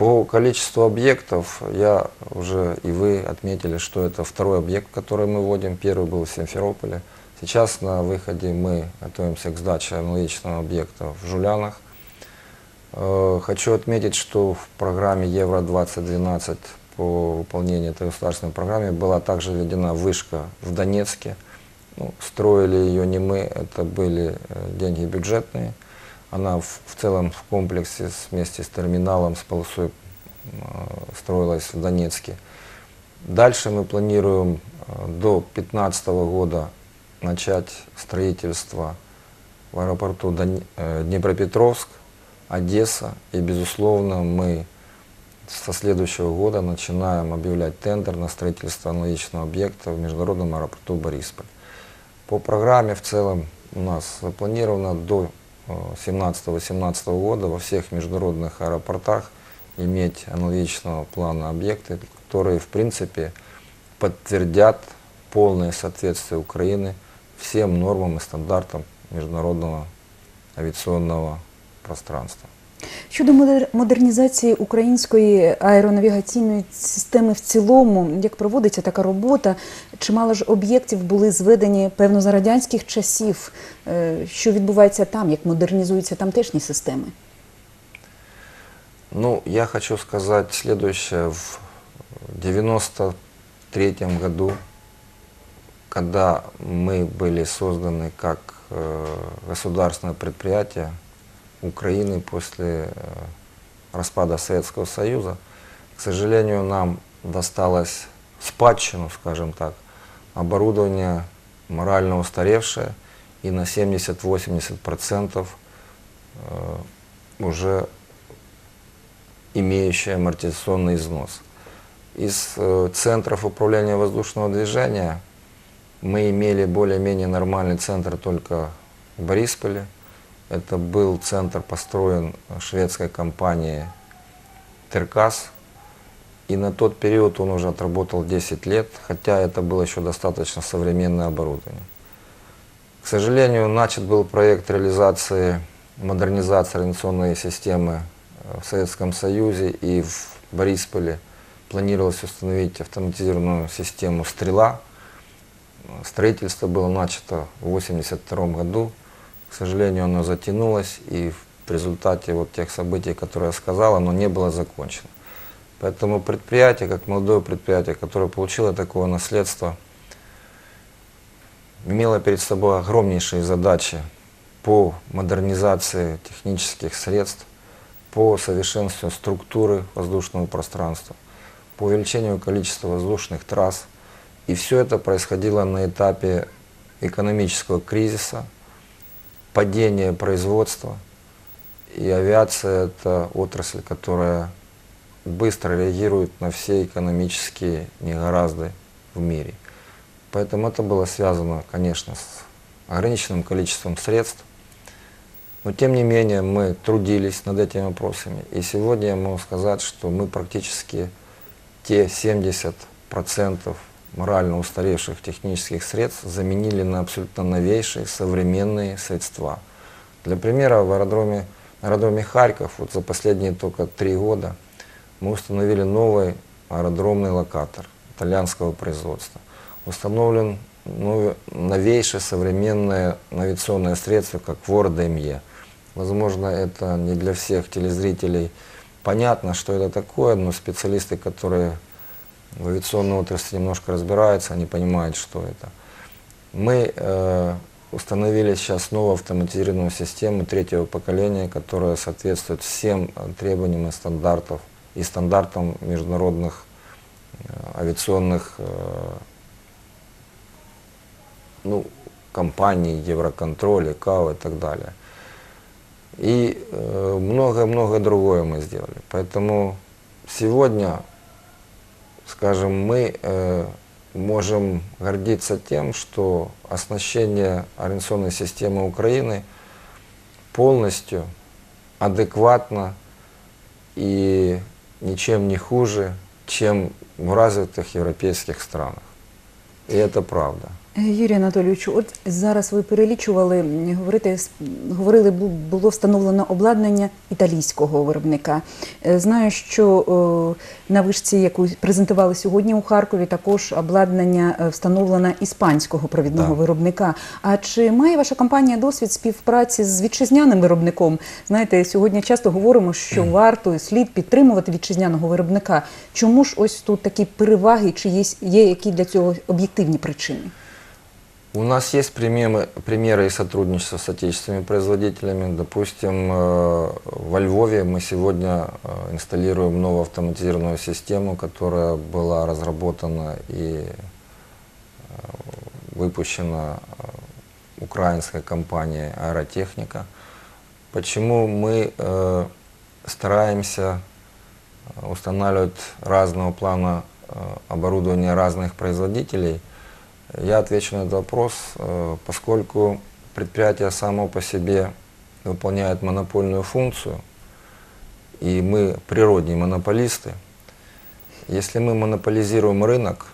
По количеству объектов я уже и вы отметили, что это второй объект, который мы вводим. Первый был в Симферополе. Сейчас на выходе мы готовимся к сдаче аналогичного объекта в Жулянах. Э, Хочу отметить, что в программе Евро-2012 по выполнению этой государственной программы была также введена вышка в Донецке. Ну, строили ее не мы, это были э, деньги бюджетные. Она в, в целом в комплексе вместе с терминалом, с полосой э, строилась в Донецке. Дальше мы планируем э, до 2015 года начать строительство в аэропорту э, Днепропетровск, Одесса. И, безусловно, мы со следующего года начинаем объявлять тендер на строительство аналогичного объекта в международном аэропорту Борисполь. По программе в целом у нас запланировано до 17-18 года во всех международных аэропортах иметь аналогичного плана объекты, которые в принципе подтвердят полное соответствие Украины всем нормам и стандартам международного авиационного пространства. Щодо модер- модернізації української аеронавігаційної системи в цілому, як проводиться така робота, чимало ж об'єктів були зведені певно за радянських часів. Е, Що відбувається там, як модернізуються тамтешні системи? Ну, я хочу сказать следующее. В 93 году, когда мы были созданы как э, государственное предприятие Украины после э, распада Советского Союза, к сожалению, нам досталось спадщину, скажем так, оборудование морально устаревшее и на 70-80% э, уже имеющие амортизационный износ. Из э, центров управления воздушного движения мы имели более-менее нормальный центр только в Борисполе. Это был центр построен шведской компанией Теркас. И на тот период он уже отработал 10 лет, хотя это было еще достаточно современное оборудование. К сожалению, начат был проект реализации модернизации организационной системы э, в Советском Союзе и в Борисполе планировалось установить автоматизированную систему «Стрела». Строительство было начато в 1982 году. К сожалению, оно затянулось, и в результате вот тех событий, которые я сказал, оно не было закончено. Поэтому предприятие, как молодое предприятие, которое получило такое наследство, имело перед собой огромнейшие задачи по модернизации технических средств, по совершенствованию структуры воздушного пространства, по увеличению количества воздушных трасс. И все это происходило на этапе экономического кризиса, падения производства. И авиация – это отрасль, которая быстро реагирует на все экономические негоразды в мире. Поэтому это было связано, конечно, с ограниченным количеством средств. Но тем не менее мы трудились над этими вопросами. И сегодня я могу сказать, что мы практически те 70% морально устаревших технических средств заменили на абсолютно новейшие современные средства. Для примера, в аэродроме, аэродроме Харьков вот за последние только три года мы установили новый аэродромный локатор итальянского производства. Установлен нове- новейшее современное навигационное средство, как ВОР-ДМЕ. Возможно, это не для всех телезрителей понятно, что это такое, но специалисты, которые в авиационной отрасли немножко разбираются, они понимают, что это. Мы э, установили сейчас новую автоматизированную систему третьего поколения, которая соответствует всем э, требованиям и стандартов и стандартам международных э, авиационных э, ну, компаний, Евроконтроль, ИКАО и так далее. И э, многое-многое другое мы сделали. Поэтому сегодня, скажем, мы э, можем гордиться тем, что оснащение организационной системы Украины полностью адекватно и ничем не хуже, чем в развитых европейских странах. И это правда. Юрій Анатолійовичу, от зараз ви перелічували, говорите, говорили, бу- було встановлено обладнання італійського виробника. Е, Знаю, що на вишці, яку презентували сьогодні у Харкові, також обладнання е, встановлено іспанського провідного Так. виробника. А чи має ваша компанія досвід співпраці з вітчизняним виробником? Знаєте, сьогодні часто говоримо, що варто і слід підтримувати вітчизняного виробника. Чому ж ось тут такі переваги, чи є, є які для цього об'єктивні причини? У нас есть примеры, примеры и сотрудничества с отечественными производителями. Допустим, э, во Львове мы сегодня э, инсталируем новую автоматизированную систему, которая была разработана и э, выпущена украинской компанией «Аэротехника». Почему мы стараемся устанавливать разного плана оборудование разных производителей? Я отвечу на этот вопрос, э, поскольку предприятие само по себе выполняет монопольную функцию, и мы природные монополисты. Если мы монополизируем рынок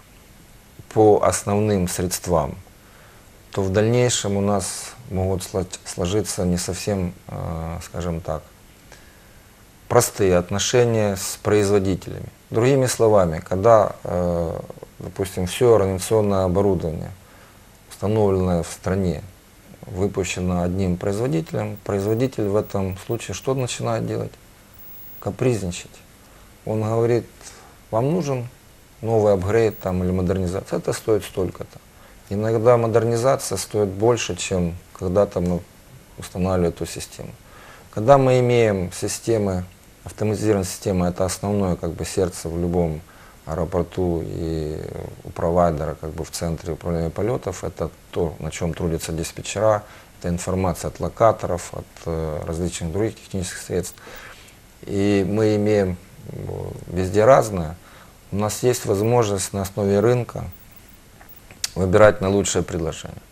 по основным средствам, то в дальнейшем у нас могут сло- сложиться не совсем, э, скажем так, простые отношения с производителями. Другими словами, когда, э, допустим, все организационное оборудование, установленное в стране, выпущено одним производителем, производитель в этом случае что начинает делать? Капризничать. Он говорит, вам нужен новый апгрейд там, или модернизация, это стоит столько-то. Иногда модернизация стоит больше, чем когда-то мы устанавливали эту систему. Когда мы имеем системы, автоматизированные системы, это основное как бы сердце в любом аэропорту и у провайдера как бы в центре управления полетов, это то, на чем трудятся диспетчера, это информация от локаторов, от э, различных других технических средств. И мы имеем э, везде разное. У нас есть возможность на основе рынка выбирать на лучшее предложение.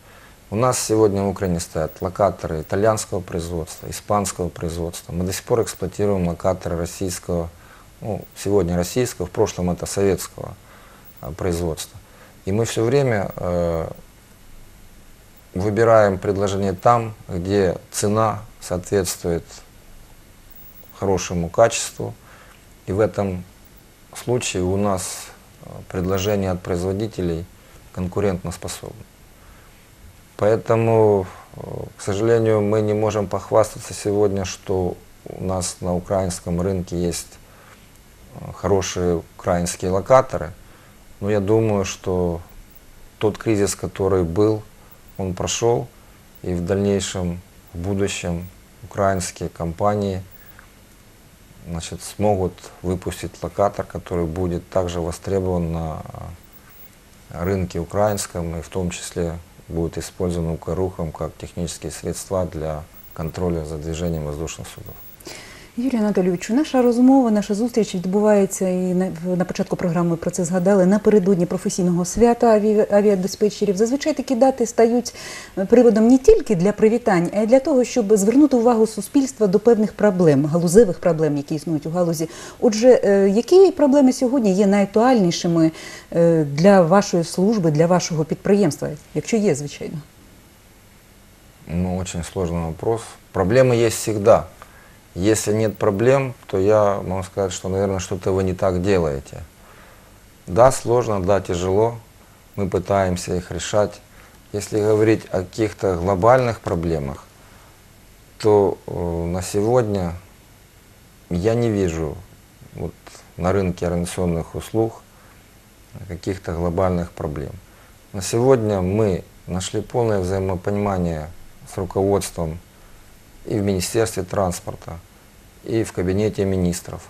У нас сегодня в Украине стоят локаторы итальянского производства, испанского производства. Мы до сих пор эксплуатируем локаторы российского, ну, сегодня российского, в прошлом это советского а, производства. И мы все время э, выбираем предложение там, где цена соответствует хорошему качеству. И в этом случае у нас э, предложение от производителей конкурентоспособны. Поэтому, э, к сожалению, мы не можем похвастаться сегодня, что у нас на украинском рынке есть э, хорошие украинские локаторы. Но я думаю, что тот кризис, который был, он прошел, и в дальнейшем, в будущем украинские компании значит, смогут выпустить локатор, который будет также востребован на рынке украинском, и в том числе будет использован Укрухом как технические средства для контроля за движением воздушных судов. Юрій Анатолійовичу, наша розмова, наша зустріч відбувається і на, початку програми ми про це згадали напередодні професійного свята аві, авіадиспетчерів. Зазвичай такі дати стають е, приводом не тільки для привітань, а й для того, щоб звернути увагу суспільства до певних проблем, галузевих проблем, які існують у галузі. Отже, е, які проблеми сьогодні є найактуальнішими е, для вашої служби, для вашого підприємства, якщо є, звичайно? Ну, очень сложный вопрос. Проблемы есть всегда. Если нет проблем, то я могу сказать, что, наверное, что-то вы не так делаете. Да, сложно, да, тяжело. Мы пытаемся их решать. Если говорить о каких-то глобальных проблемах, то э, на сегодня я не вижу вот, на рынке организационных услуг каких-то глобальных проблем. На сегодня мы нашли полное взаимопонимание с руководством и в Министерстве транспорта, и в Кабинете министров.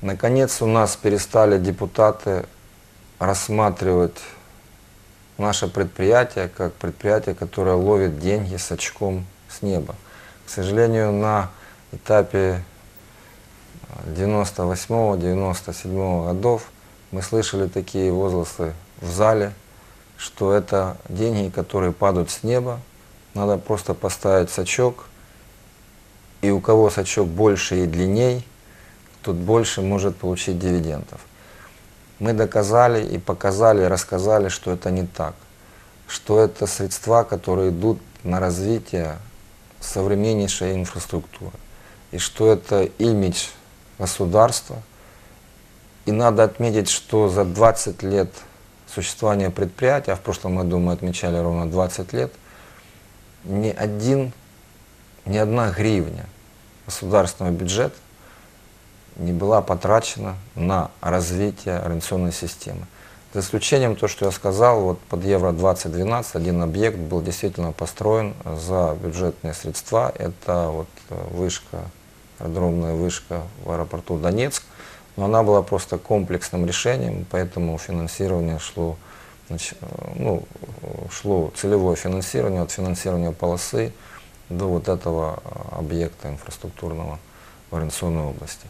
Наконец у нас перестали депутаты рассматривать наше предприятие как предприятие, которое ловит деньги с очком с неба. К сожалению, на этапе 98-97 годов мы слышали такие возгласы в зале, что это деньги, которые падают с неба, надо просто поставить сачок, и у кого сачок больше и длинней, тот больше может получить дивидендов. Мы доказали и показали, рассказали, что это не так. что это средства, которые идут на развитие современнейшей инфраструктуры. И что это имидж государства. И надо отметить, что за 20 лет существования предприятия, а в прошлом году мы отмечали ровно 20 лет, ни один, ни одна гривня государственного бюджета не была потрачена на развитие организационной системы. За исключением то, что я сказал, вот под Евро 2012 один объект был действительно построен за бюджетные средства. Это вот э, вышка, аэродромная вышка в аэропорту Донецк. Но она была просто комплексным решением, поэтому финансирование шло, значит, э, ну, э, шло целевое финансирование от финансирования полосы до вот этого э, объекта инфраструктурного в организационной области.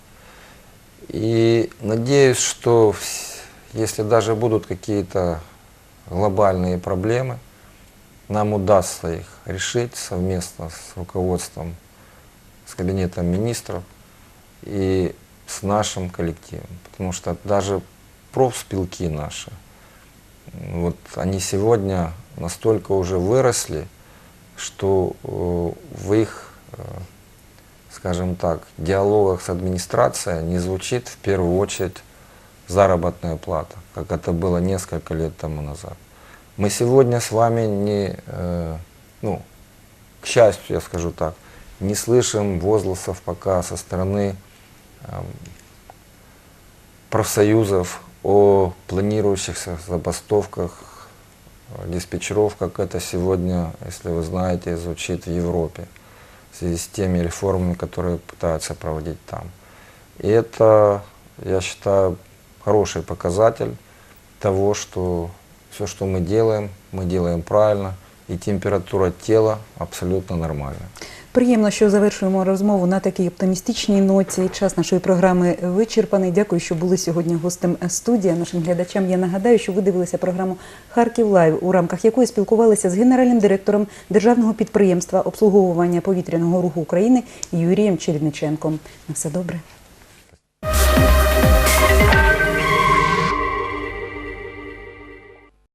И надеюсь, что если даже будут какие-то глобальные проблемы, нам удастся их решить совместно с руководством, с кабинетом министров и с нашим коллективом. Потому что даже профспилки наши, вот они сегодня настолько уже выросли, что э, в их э, скажем так, диалогах с администрацией не звучит в первую очередь заработная плата, как это было несколько лет тому назад. Мы сегодня с вами не, э, ну, к счастью, я скажу так, не слышим возгласов пока со стороны эм, профсоюзов о планирующихся забастовках диспетчеров, как это сегодня, если вы знаете, звучит в Европе в связи с теми реформами, которые пытаются проводить там. И это, я считаю, хороший показатель того, что все, что мы делаем, мы делаем правильно, и температура тела абсолютно нормальная. Приємно, що завершуємо розмову на такій оптимістичній ноті. Час нашої програми вичерпаний. Дякую, що були сьогодні гостем студія. Нашим глядачам я нагадаю, що ви дивилися програму Харків Лайв, у рамках якої спілкувалися з генеральним директором державного підприємства обслуговування повітряного руху України Юрієм Чередниченком. На все добре.